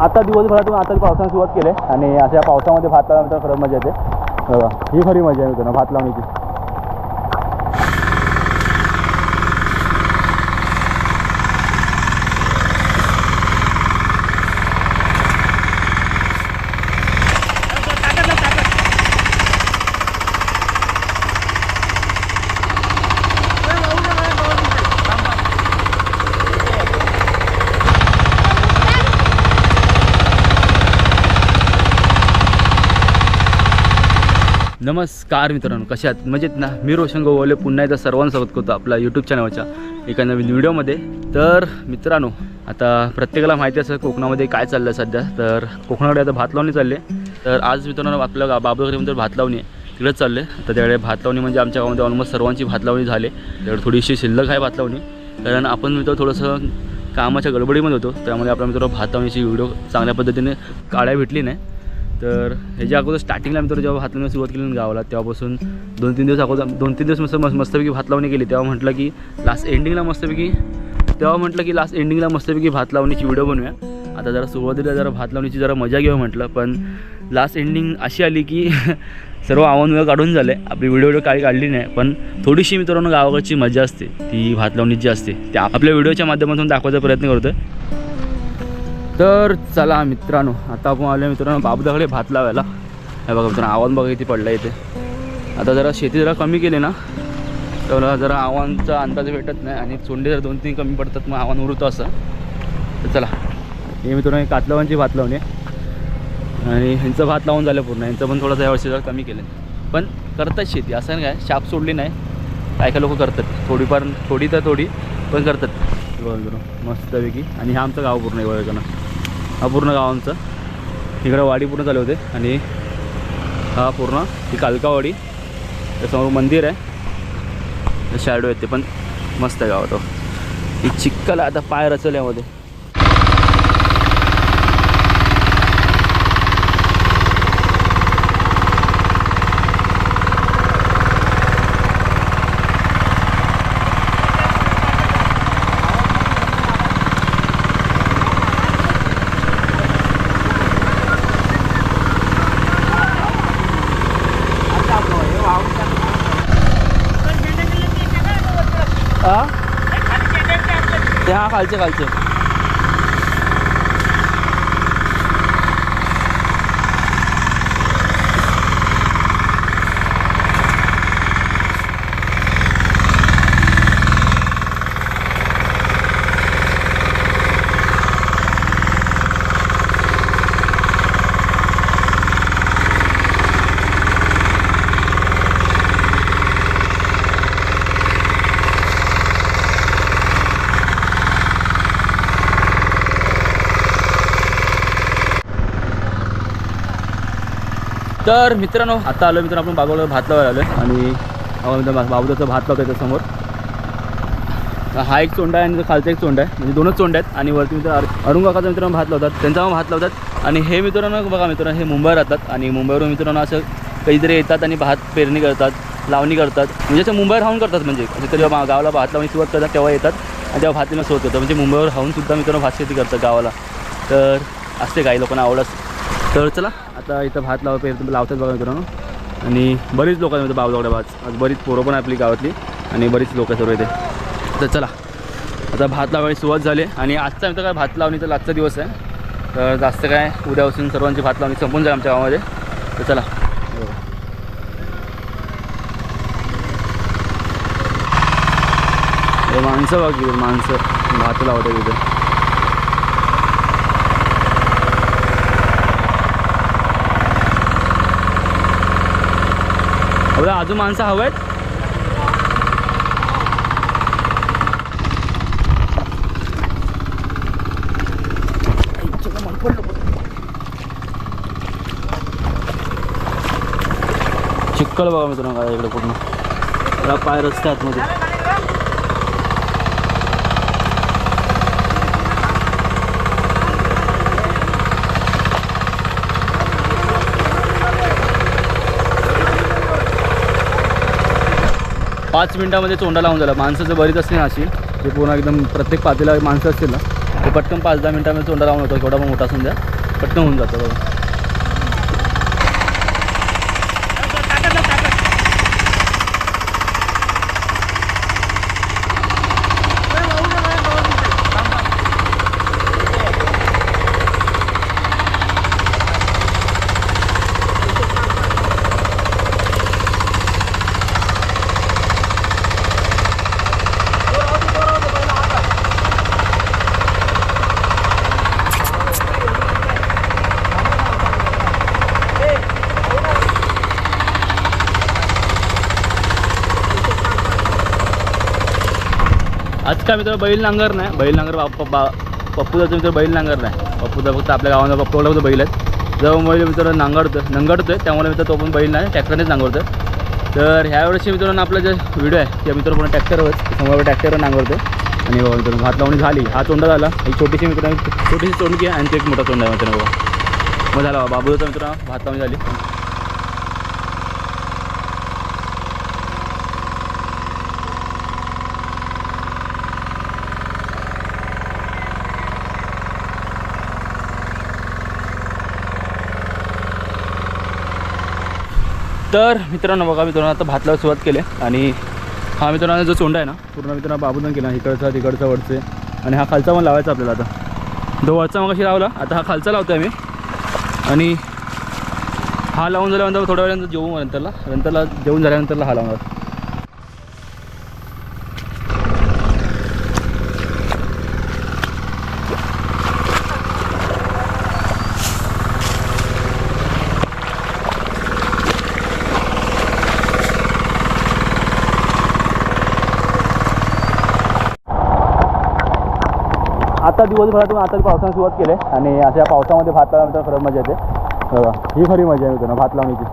आता दिवसभरातून आता पावसाने सुरुवात केली आहे आणि अशा पावसामध्ये भात लावल्यानंतर खरं मजा येते. ही खरी मजा आहे मित्रांनो भात लावण्याची. नमस्कार मित्रांनो कशात आहात? ना? मी रोशन गोवाले पुन्हा एकदा सर्वांसोबत करतो आपल्या यूट्यूब चॅनलच्या एका नवीन व्हिडिओमध्ये तर मित्रांनो आता प्रत्येकाला माहिती असं कोकणामध्ये काय चाललं आहे सध्या. तर कोकणाकडे आता भात लावणी चालले तर आज मित्रांनो आपल्या गा भात लावणी आहे. तिकडेच चालले तर त्याकडे भात लावणी म्हणजे आमच्या गावामध्ये ऑलमोस्ट सर्वांची भात लावणी झाली. त्याकडे थोडीशी शिल्लक आहे भात लावणी. कारण आपण मित्र थोडंसं कामाच्या गडबडीमध्ये होतो. त्यामुळे आपल्या मित्र भात लावणीची व्हिडिओ चांगल्या पद्धतीने काळ्या भेटली नाही. तर ह्याच्या अगोदर स्टार्टिंगला मित्र जेव्हा भात लावण्यास सुरुवात केली ना गावाला तेव्हापासून दोन तीन दिवस अगोदर दोन तीन दिवस मस्त मस्त मस्तपैकी भात लावणी केली. तेव्हा म्हटलं की लास्ट एंडिंगला मस्तपैकी तेव्हा म्हटलं की लास्ट एंडिंगला मस्तपैकी भात लावणीची व्हिडिओ बनवूया. आता जरा सुरुवातीला जरा भात लावणीची जरा मजा घेऊ म्हटलं पण लास्ट एंडिंग अशी आली की सर्व आव्हान वेळ काढून झाले. आपली व्हिडिओ व्हिडिओ काही काढली नाही पण थोडीशी मित्रांनो गावाकडची मजा असते. ती भात लावणीची असते. त्या आपल्या व्हिडिओच्या माध्यमातून दाखवायचा प्रयत्न करतो तर चला मित्रांनो आता आपण आलो मित्रांनो बाबूदाकडे भात लावायला. हे बघा मित्रांनो आव्हान बघा किती पडला इथे. आता जरा शेती जरा कमी केली ना तर जरा आव्हानचा अंदाज भेटत नाही आणि चोंडे जर दोन तीन कमी पडतात मग आव्हान उरतं असं. तर चला हे मित्रांनो कातलावांची भात लावणे आणि ह्यांचं भात लावून झालं पूर्ण यांचं पण थोडंसं यावर्षी जरा कमी केलं पण करतात शेती असं नाही काय शाप सोडली नाही. काय काय लोक करतात थोडीफार थोडी तर थोडी पण करतात. बरोबर मस्तपैकी. आणि हा आमचं गाव पूर्ण एवढं पूर्ण गावांचं इकडं वाडी पूर्ण चालू होते. आणि हा पूर्ण ही कालकावाडी त्यासमोर मंदिर आहे. शॅडो येते ते पण मस्त आहे गावात हो. ही. चिक्कला आहे आता पाय रचल यामध्ये हा ते हा खालचे खालचे तर मित्रांनो आता आलो मित्रांनो आपण बाबूला भात लावायला आलो आहे आणि बाबा भात लावतो समोर. हा एक चोंडा आहे आणि खालचा एक चोंडा आहे. म्हणजे दोनच चोंड आहेत आणि वरती मित्र अरुण काकाचा मित्रांनो भात लावतात. त्यांचा भात लावतात. आणि हे मित्रांनो बघा मित्रांनो हे मुंबईवर राहतात. आणि मुंबईवरून मित्रांनो असं काहीतरी येतात आणि भात पेरणी करतात लावणी करतात. म्हणजे असं मुंबईवर राहून करतात म्हणजे. म्हणजे तरी गावाला भात लावणी सुरुवात करतात तेव्हा येतात. आणि तेव्हा भात लावणं होतं म्हणजे मुंबईवर राहून सुद्धा मित्रांनो भात शेती करतात गावाला. तर असते काही लोकांना आवड असते. तर चला आता इथं भात लावा पेर लावतात बघा मित्रांनो. आणि बरीच लोक आहेत म्हणजे बावलाकडे भात. आज बरीच पोरं पण आहे आपली गावातली आणि बरीच लोक सर्व इथे. तर चला आता भात लावायची सुरुवात झाली आणि आजचा मित्र काय भात लावणीचा आजचा दिवस आहे. तर जास्त काय उद्यापासून सर्वांची भात लावणी संपून जाईल आमच्या गावामध्ये. तर चला. माणसं बघ माणसं भात लावतात तिथे एवढं अजून माणसं हवं आहेत चिक्कल बघा मित्रांनो काय इकडे पूर्ण. पाय रस्ते आतमध्ये पाच मिनटामध्ये चोंडा लावून झाला माणसं बरीच असते ना अशी जे पूर्ण एकदम प्रत्येक पातीला माणसं असतील ना ते पटकन पाच दहा मिनटामध्ये तोंडा लावून होतं केवढा पण मोठा असून द्या पटकन होऊन जातं. बघा आज काय मित्र? बैल नांगर नाही. बैल नांगर बाप बा पप्पूचा मित्र बैल नांगर नाही. पप्पूचा फक्त आपल्या गावाला पप्पूला फक्त बैल आहेत जेव्हा बैल मित्र नांगरतो आहे त्यामुळे मित्र तो पण बैल नाही. ट्रॅक्टरनेच नांगरतोय. तर ह्या वेळेसच्या मित्रांनो आपला जे व्हिडिओ आहे त्या मित्र पूर्ण ट्रॅक्टरवर समोर ट्रॅक्टरवर नांगरतो आणि बघा मित्रांनो भात लावणी झाली. हा तोंडा झाला. एक छोटीशी मित्रांनी छोटीशी तोंडकी आहे आणि ते एक मोठा तोंड आहे मित्रांनो बघा. मग झाला बाबूचा मित्रांनो भात लावणी झाली. तर मित्रांनो बघा मित्रांनो आता भात लावायला सुरुवात केली आणि हा मित्रांनो जो चोंडा आहे ना पूर्ण मित्रांनो बाबून केला इकडचा तिकडचा वरचे. आणि हा खालचा पण लावायचा आपल्याला आता. तो वरचा मग लावला आता हा खालचा लावतो आहे मी आणि हा लावून झाल्यानंतर थोड्या वेळानंतर जेवू नंतरला. नंतरला जेवून झाल्यानंतरला हा लावणार. आता दिवसभरातून आता पावसाने सुरुवात केली आहे. आणि अशा पावसामध्ये भात लावल्यानंतर खरंच मजा येते. ही खरी मजा आहे मित्रांनो भात लावण्याची.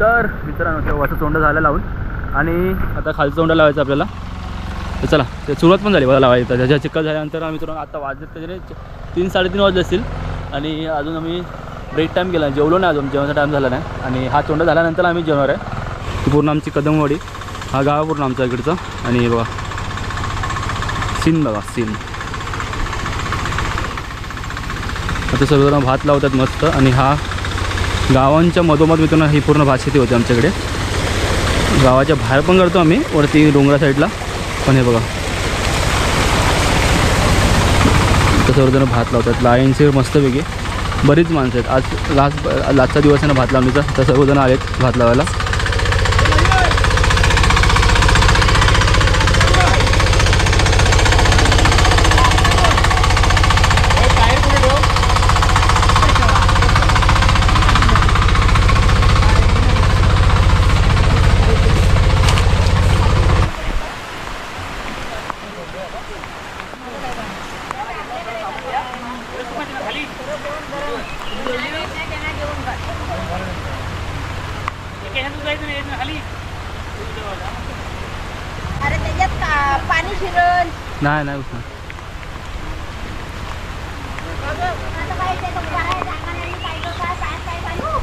तर मित्रांनो ते तोंड झालं लावून. आणि आता खालचं तोंड लावायचं आपल्याला. तर चला ते सुरुवात पण झाली बघा लावायचं त्याच्या चिखल झाल्यानंतर आम्ही मित्रांनो आता वाजले त्याच्याने तीन साडेतीन वाजले असतील. आणि अजून आम्ही ब्रेक टाईम केला. जेवलो नाही अजून जेवणाचा टाईम झाला नाही. आणि हा तोंड झाल्यानंतर आम्ही जेवणार आहे. पूर्ण आमची कदमवाडी. हा गाव पूर्ण आमचा इकडचा. आणि बघा. सीन बघा सीन. आता सर्वजण भात लावतात मस्त. आणि हा गावांच्या मधोमध मित्रांनो ही पूर्ण भात शेती होते आमच्याकडे. गावाच्या बाहेर पण करतो आम्ही वरती डोंगरा साईडला. पण हे बघा. तसं सर्वजण भात लावतात. लाईनचे मस्तपैकी. बरीच माणसं आहेत. आज लास्ट लास्टचा दिवस आहे ना भात लावणीचा. तर सर्वजण आलेत भात लावायला अरे त्याच्यात का पाणी शिरण नाही नाही उष्ण. आता काय ते तो बाहेर जागा नाही, काय गं, काय, काय, काय, काय, हो.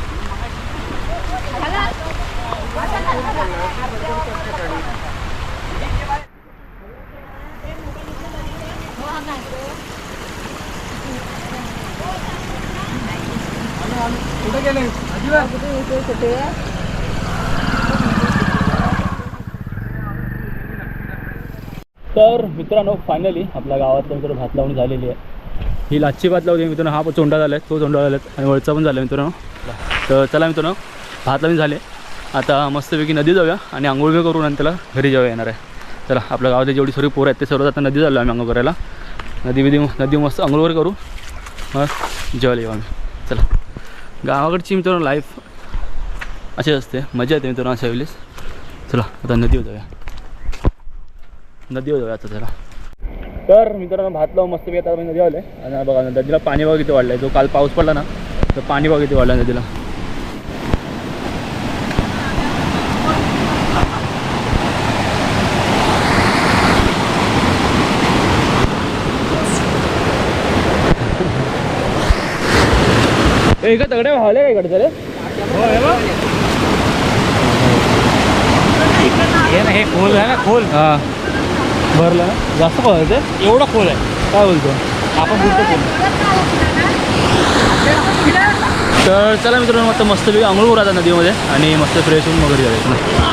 झालं? असं झालं का? तर मित्रांनो फायनली आपल्या गावातलं मित्र भात लावणी झालेली आहे. ही लाची भात लावली मित्रांनो. हा चोंडा झाला आहे. तो चोंडा झाला आहे आणि वळचा पण झाला मित्रांनो. तर चला मित्रांनो भात लावणी झाले आता मस्तपैकी नदी जाऊया आणि आंघोळ करून आणि त्याला घरी जाऊया येणार आहे. चला आपल्या गावात जेवढी सर्व पोरं आहेत ते सर्व आता नदी झालो आम्ही आंघोळ करायला. नदी विधी नदी मस्त आंघोळ करू. मग जेवायला येऊ आम्ही. चला. गावाकडची मित्रांनो लाईफ अशीच असते. मजा येते मित्रांनो अशा वेळेस. चला आता नदीवर जाऊया. नदीवर जाऊया आता चला. तर मित्रांनो भात लावून मस्त आता आम्ही नदी आलोय. आणि बघा नदीला पाणी बघा किती वाढलंय. जो काल पाऊस पडला ना तर पाणी बघा किती वाढलं नदीला. ए, इकडे दगडे व्हावले का इकडे रे? हे ना हे खोल आहे ना खोल. हां. भरलं जास्त खोल ते? एवढं खोल आहे. काय बोलतो? आपण बोलतो खोल. तर चला मित्रांनो आता मस्त आंघोळ करू आता नदीमध्ये आणि मस्त फ्रेश होऊन मग घरी जायचं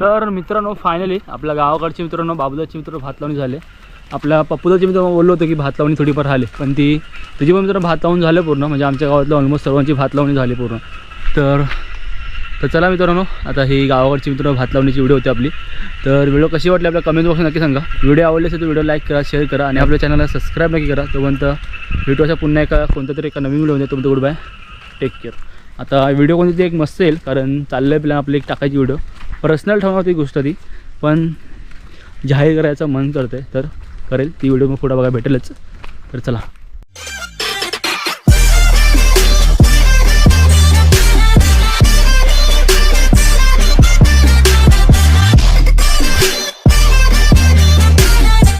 तर मित्रांनो फायनली आपल्या गावाकडचे मित्रांनो बाबुदाचे मित्र भात लावणी झाले. आपल्या पप्पूदाचे मित्र बोललो होतं की भात लावणी थोडीफार झाली. पण ती त्याची पण मित्रांनो भात लावून झालं पूर्ण. म्हणजे आमच्या गावातलं ऑलमोस्ट सर्वांची भात लावणी झाली पूर्ण. तर तर चला मित्रांनो आता ही गावाकडची मित्रांनो भात लावण्याची व्हिडिओ होती आपली. तर व्हिडिओ कशी वाटली आपल्या कमेंट बॉक्स नक्की सांगा. व्हिडिओ आवडले असेल तर व्हिडिओ लाईक करा शेअर करा आणि आपल्या चॅनलला सबस्क्राईब नक्की करा. तोपर्यंत भेटू असा पुन्हा एका कोणत्या तरी एका नवीन व्हिडिओ होते तुमचं गुड बाय टेक केअर आता व्हिडिओ कोणती एक मस्त येईल कारण चाललं आहे प्लॅन आपली एक टाकायची व्हिडिओ पर्सनल ठेवणार होती गोष्ट ती पण जाहीर करायचं मन करते तर करेल ती व्हिडिओ मग पुढं बघा भेटेलच. तर चला.